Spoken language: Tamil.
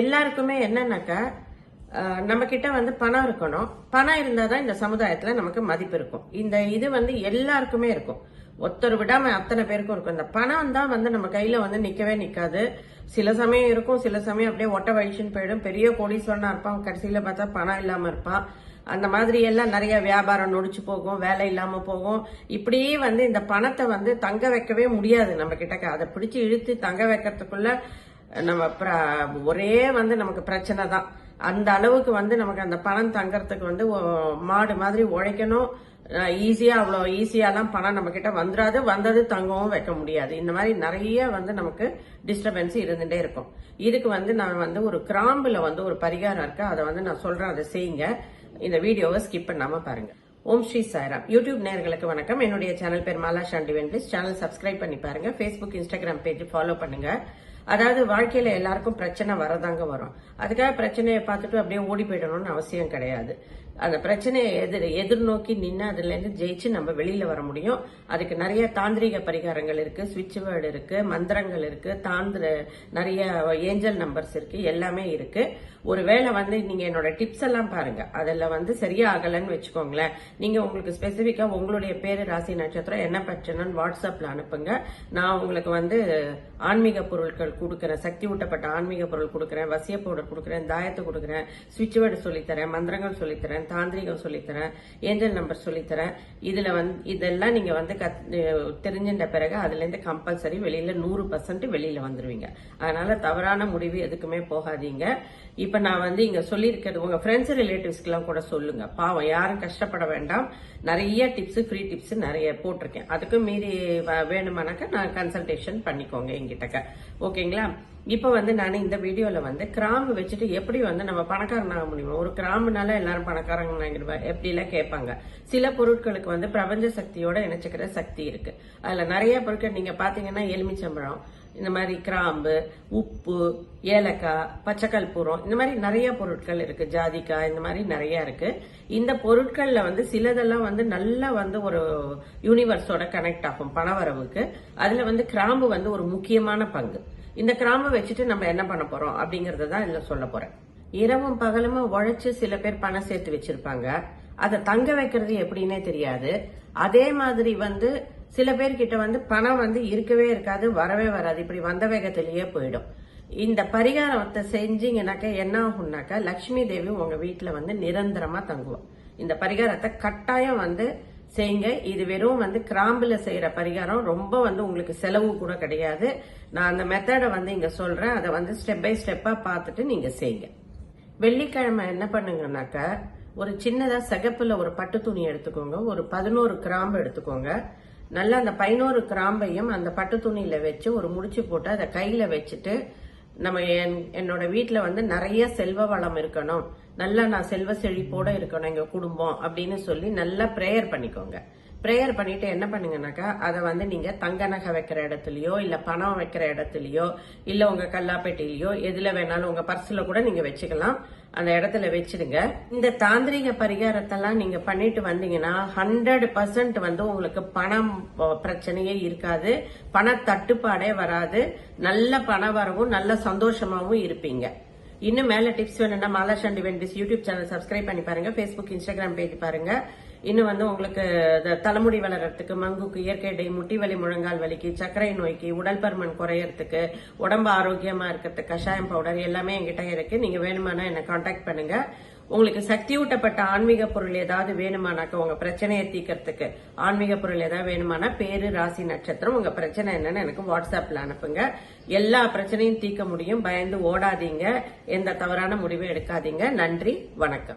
எல்லாருக்குமே என்னன்னாக்கா நம்ம கிட்ட வந்து பணம் இருக்கணும். பணம் இருந்தாதான் இந்த சமுதாயத்துல நமக்கு மதிப்பு இருக்கும். இந்த இது வந்து எல்லாருக்குமே இருக்கும். ஒருத்தர் விடாம அத்தனை பேருக்கும் இருக்கும். இந்த பணம் தான் வந்து நம்ம கையில வந்து நிக்கவே நிக்காது. சில சமயம் இருக்கும் சில சமயம் அப்படியே ஒட்ட வழிச்சுன்னு போயிடும். பெரிய கோடீஸ்வரனா இருப்பான். கடைசியில பார்த்தா பணம் இல்லாம இருப்பான். அந்த மாதிரி எல்லாம் நிறைய வியாபாரம் நொடிச்சு போகும் வேலை இல்லாம போகும். இப்படியே வந்து இந்த பணத்தை வந்து தங்க வைக்கவே முடியாது நம்ம கிட்ட அதை பிடிச்சு இழுத்து தங்க வைக்கிறதுக்குள்ள நம்ம ஒரே வந்து நமக்கு பிரச்சனை தான். அந்த அளவுக்கு வந்து நமக்கு அந்த பணம் தங்கறதுக்கு வந்து மாடு மாதிரி உழைக்கணும். ஈஸியா அவ்வளோ ஈஸியாலாம் பணம் நம்ம கிட்ட வந்துடாது வந்தது தங்கவும் வைக்க முடியாது. இந்த மாதிரி நிறைய வந்து நமக்கு டிஸ்டர்பன்ஸ் இருந்துட்டே இருக்கும். இதுக்கு வந்து நான் வந்து ஒரு கிராம்புல வந்து ஒரு பரிகாரம் இருக்கு. அதை வந்து நான் சொல்றேன். அதை செய்யுங்க. இந்த வீடியோவை ஸ்கிப் பண்ணாம பாருங்க. ஓம் ஸ்ரீ சாய்ராம். யூடியூப் நேர்களுக்கு வணக்கம். என்னுடைய சேனல் பேர் மாலா ஷாண்டி வென்பிளிஸ் சேனல் சப்ஸ்கிரைப் பண்ணி பாருங்க. ஃபேஸ்புக் இன்ஸ்டாகிராம் பேஜ் ஃபாலோ பண்ணுங்க. அதாவது வாழ்க்கையில எல்லாருக்கும் பிரச்சனை வரதாங்க வரும். அதுக்காக பிரச்சனையை பார்த்துட்டு அப்படியே ஓடி போயிடணும்னு அவசியம் கிடையாது. அந்த பிரச்சனையை எதிர் எதிர்நோக்கி நின்று அதுலேருந்து ஜெயிச்சு நம்ம வெளியில் வர முடியும். அதுக்கு நிறைய தாந்திரிக பரிகாரங்கள் இருக்குது சுவிட்ச் வேர்டு இருக்குது மந்திரங்கள் இருக்குது தாந்திர நிறைய ஏஞ்சல் நம்பர்ஸ் இருக்குது எல்லாமே இருக்கு. ஒருவேளை வந்து நீங்கள் என்னோட டிப்ஸ் எல்லாம் பாருங்கள் அதில் வந்து சரியாக ஆகலைன்னு வச்சுக்கோங்களேன். நீங்கள் உங்களுக்கு ஸ்பெசிஃபிக்காக உங்களுடைய பேர் ராசி நட்சத்திரம் என்ன பிரச்சனைன்னு வாட்ஸ்அப்பில் அனுப்புங்க. நான் உங்களுக்கு வந்து ஆன்மீக பொருட்கள் கொடுக்குறேன். சக்தி ஊட்டப்பட்ட ஆன்மீக பொருள் கொடுக்குறேன். வசிய பவுடர் கொடுக்குறேன். தாயத்தை கொடுக்குறேன். சுவிட்ச் வேர்டு சொல்லித்தரேன். மந்திரங்கள் சொல்லித்தரேன். தாந்திரிகம் சொல்லித்தரேன் ஏஞ்சல் நம்பர் சொல்லித்தரேன். இதுல வந்து இதெல்லாம் நீங்க வந்து கத்- தெரிஞ்சின்ற பிறகு அதுல இருந்து கம்பல்சரி வெளியில நூறு பர்சன்ட் வெளியில வந்துருவீங்க. அதனால தவறான முடிவு எதுக்குமே போகாதீங்க. இப்ப நான் வந்து இங்க சொல்லியிருக்கிறது உங்க ஃப்ரெண்ட்ஸ் ரிலேட்டிவ்ஸ்க்கெல்லாம் கூட சொல்லுங்க. பாவம் யாரும் கஷ்டப்பட வேண்டாம். நிறைய டிப்ஸ் ஃப்ரீ டிப்ஸ் நிறைய போட்டிருக்கேன். அதுக்கும் மீறி வ- வேணுமானாக்கா நான் கன்சல்டேஷன் பண்ணிக்கோங்க எங்கிட்டக்க ஓகேங்களா? இப்போ வந்து நான் இந்த வீடியோவில் வந்து கிராம்பு வச்சுட்டு எப்படி வந்து நம்ம பணக்காரன் ஆக முடியுமா ஒரு கிராம்புனால எல்லாரும் பணக்காரங்க எப்படிலாம் கேட்பாங்க. சில பொருட்களுக்கு வந்து பிரபஞ்ச சக்தியோட இணைச்சிக்கிற சக்தி இருக்கு. அதில் நிறைய பொருட்கள் நீங்க பாத்தீங்கன்னா எலுமிச்சம்பழம் இந்த மாதிரி கிராம்பு உப்பு ஏலக்காய் பச்சைக்கற்பூரம் இந்த மாதிரி நிறைய பொருட்கள் இருக்கு. ஜாதிக்காய் இந்த மாதிரி நிறைய இருக்கு. இந்த பொருட்கள்ல வந்து சிலதெல்லாம் வந்து நல்லா வந்து ஒரு யூனிவர்ஸோட கனெக்ட் ஆகும் பணவரவுக்கு. அதுல வந்து கிராம்பு வந்து ஒரு முக்கியமான பங்கு. இந்த கிராமம் வச்சுட்டு நம்ம என்ன பண்ண போறோம் அப்படிங்கறத தான் இதுல சொல்ல போறேன். இரவும் பகலுமா உழைச்சு சில பேர் பணம் சேர்த்து வச்சிருப்பாங்க. அதை தங்க வைக்கிறது எப்படின்னே தெரியாது. அதே மாதிரி வந்து சில பேர்கிட்ட வந்து பணம் வந்து இருக்கவே இருக்காது வரவே வராது. இப்படி வந்த வேகத்திலேயே போயிடும். இந்த பரிகாரத்தை செஞ்சீங்கன்னாக்கா என்ன ஆகும்னாக்கா லக்ஷ்மி தேவி உங்க வீட்டுல வந்து நிரந்தரமா தங்குவோம் இந்த பரிகாரத்தை கட்டாயம் வந்து செய்யுங்க. இது வெறும் வந்து கிராம்பில் செய்கிற பரிகாரம். ரொம்ப வந்து உங்களுக்கு செலவு கூட கிடையாது. நான் அந்த மெத்தடை வந்து இங்கே சொல்கிறேன் அதை வந்து ஸ்டெப் பை ஸ்டெப்பாக பார்த்துட்டு நீங்கள் செய்யுங்க. வெள்ளிக்கிழமை என்ன பண்ணுங்கனாக்கா ஒரு சின்னதாக சிகப்பில் ஒரு பட்டு துணி எடுத்துக்கோங்க. ஒரு பதினோரு கிராம்பு எடுத்துக்கோங்க. நல்லா அந்த பதினோரு கிராம்பையும் அந்த பட்டு துணியில் வச்சு ஒரு முடிச்சு போட்டு அதை கையில் வச்சுட்டு நம்ம என்- என்னோட வீட்டில் வந்து நிறைய செல்வ வளம் இருக்கணும். நல்லா நான் செல்வ செழிப்போட இருக்கணும் எங்க குடும்பம் அப்படின்னு சொல்லி நல்லா ப்ரேயர் பண்ணிக்கோங்க. ப்ரேயர் பண்ணிட்டு என்ன பண்ணுங்கனாக்கா அதை வந்து நீங்க தங்க நகை வைக்கிற இடத்துலயோ இல்ல பணம் வைக்கிற இடத்துலயோ இல்ல உங்க கல்லாப்பேட்டையிலயோ எதுல வேணாலும் உங்க பர்ஸ்ல கூட நீங்க வச்சுக்கலாம். அந்த இடத்துல வச்சிடுங்க. இந்த தாந்திரிக பரிகாரத்தெல்லாம் நீங்க பண்ணிட்டு வந்தீங்கன்னா ஹண்ட்ரட் பர்சன்ட் வந்து உங்களுக்கு பணம் பிரச்சனையே இருக்காது. பண தட்டுப்பாடே வராது. நல்ல பண வரவும் நல்ல சந்தோஷமாவும் இருப்பீங்க. இன்னும் மேல டிப்ஸ் வேணும்னா மாலா சண்டி வெண்டிஸ் யூடியூப் சேனல் சப்ஸ்கிரைப் பண்ணி பாருங்க. ஃபேஸ்புக் இன்ஸ்டாகிராம் பேஜ் பாருங்க. இன்னும் வந்து உங்களுக்கு தலைமுடி வளர்கிறதுக்கு மங்குக்கு இயற்கை டை முட்டி வலி முழங்கால் வலிக்கு சர்க்கரை நோய்க்கு உடல் பருமன் குறையறதுக்கு உடம்பு ஆரோக்கியமா இருக்கிறதுக்கு கஷாயம் பவுடர் எல்லாமே என்கிட்ட இருக்கு. நீங்க வேணுமானா என்ன காண்டாக்ட் பண்ணுங்க. உங்களுக்கு சக்தி ஊட்டப்பட்ட ஆன்மீக பொருள் ஏதாவது வேணுமானாக்க உங்க பிரச்சனையை தீக்கிறதுக்கு ஆன்மீக பொருள் ஏதாவது வேணுமானா பேரு ராசி நட்சத்திரம் உங்க பிரச்சனை என்னன்னு எனக்கு வாட்ஸ்அப்ல அனுப்புங்க. எல்லா பிரச்சனையும் தீர்க்க முடியும். பயந்து ஓடாதீங்க. எந்த தவறான முடிவும் எடுக்காதீங்க. நன்றி. வணக்கம்.